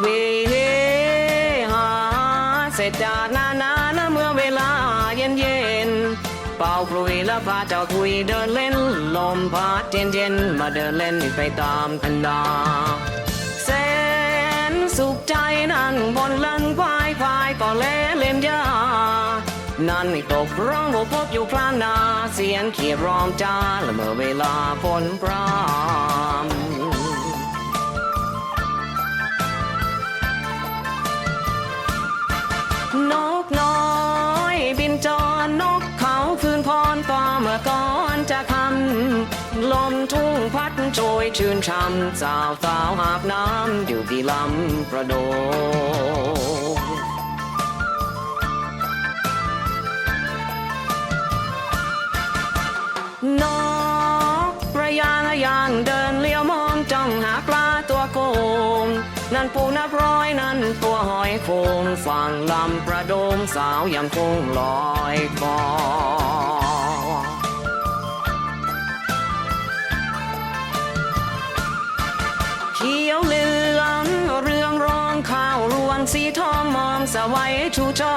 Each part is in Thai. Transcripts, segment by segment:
เวหาเสร็จจากนานานเมื่อเวลาเย็นเย็นเป่ากลุยแล้วพาเจ้าคุยเดินเล่น ลมพัดเย็นเย็นมาเดินเล่นไปตามทันดาแสนสุขใจนั่งบนลังควายควายต่อเล่เล่นยานั่นตกร้องโบพบอยู่พลางนา เสียงเขียบร้องจ้าละเมื่อเวลาฝนพราม มทุ่งพัดโชยชื่นช่ำสาวสาวหาบน้ำอยู่ที่ลำประโดนกประยางยางเดินเลี้ยวมองจ้องหาปลาตัวโกง นั่นปูนับร้อยนั่นตัวหอยโคงฝั่งลำประโดมสาวยังคงลอยคอ สีทองมองสวัยชูจอ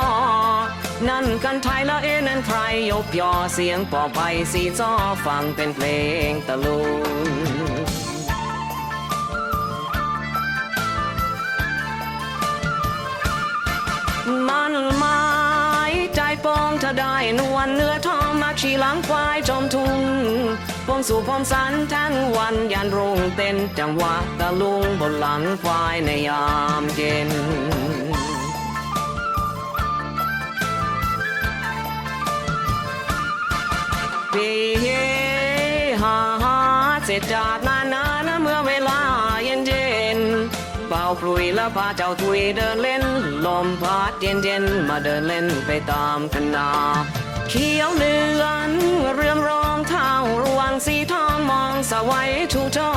นั่นกันไทยล้วเอ๊ะนั่นใครยกยอเสียงปอไปสีจอฟังเป็นเพลงตะลุนมันหมายใจปองถ้าได้นวลเนื้อทองมาขี่หลังควายจอมทุงพงสู่พรมสันทั้งวันยันรุ่งเต้นจังหวะตะลุงบนหลังควายในยามเย็น เฮฮาฮาเสร็จจากนานนานเมื่อเวลาเย็นเย็นเป่าปลุยแล้วพาเจ้าทุยเดินเล่น ลมพัดเย็นเย็นมาเดินเล่นไปตามคณาเขียวเหลืองเรืองรองเท้ารวงสีทองมองสวัยชูจอ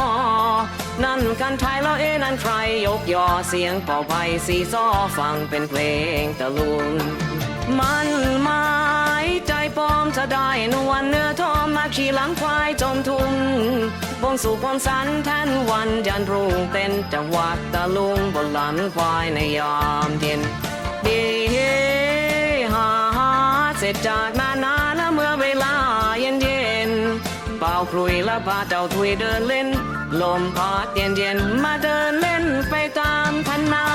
นั่นกันไทยแล้วเอ๊นั่นใครยกยอเสียงเป่าไผ่สีซ้อฟังเป็นเพลงตะลุง มันหมายใจปลอมจะได้นวลเนื้อทองมาขี่หลังควายจมทุงบงสู่ความสันแทนวันยันรุ่งเต้นจังหวัดตะลุงบนหลังควายในยามเย็นดีเฮฮาฮาเสร็จจากนานานะเมื่อเวลาเย็นเย็นเป่าคลุยแล้วพาเจ้าทุยเดินเล่น ลมพัดเย็นเย็นมาเดินเล่นไปตามพันนา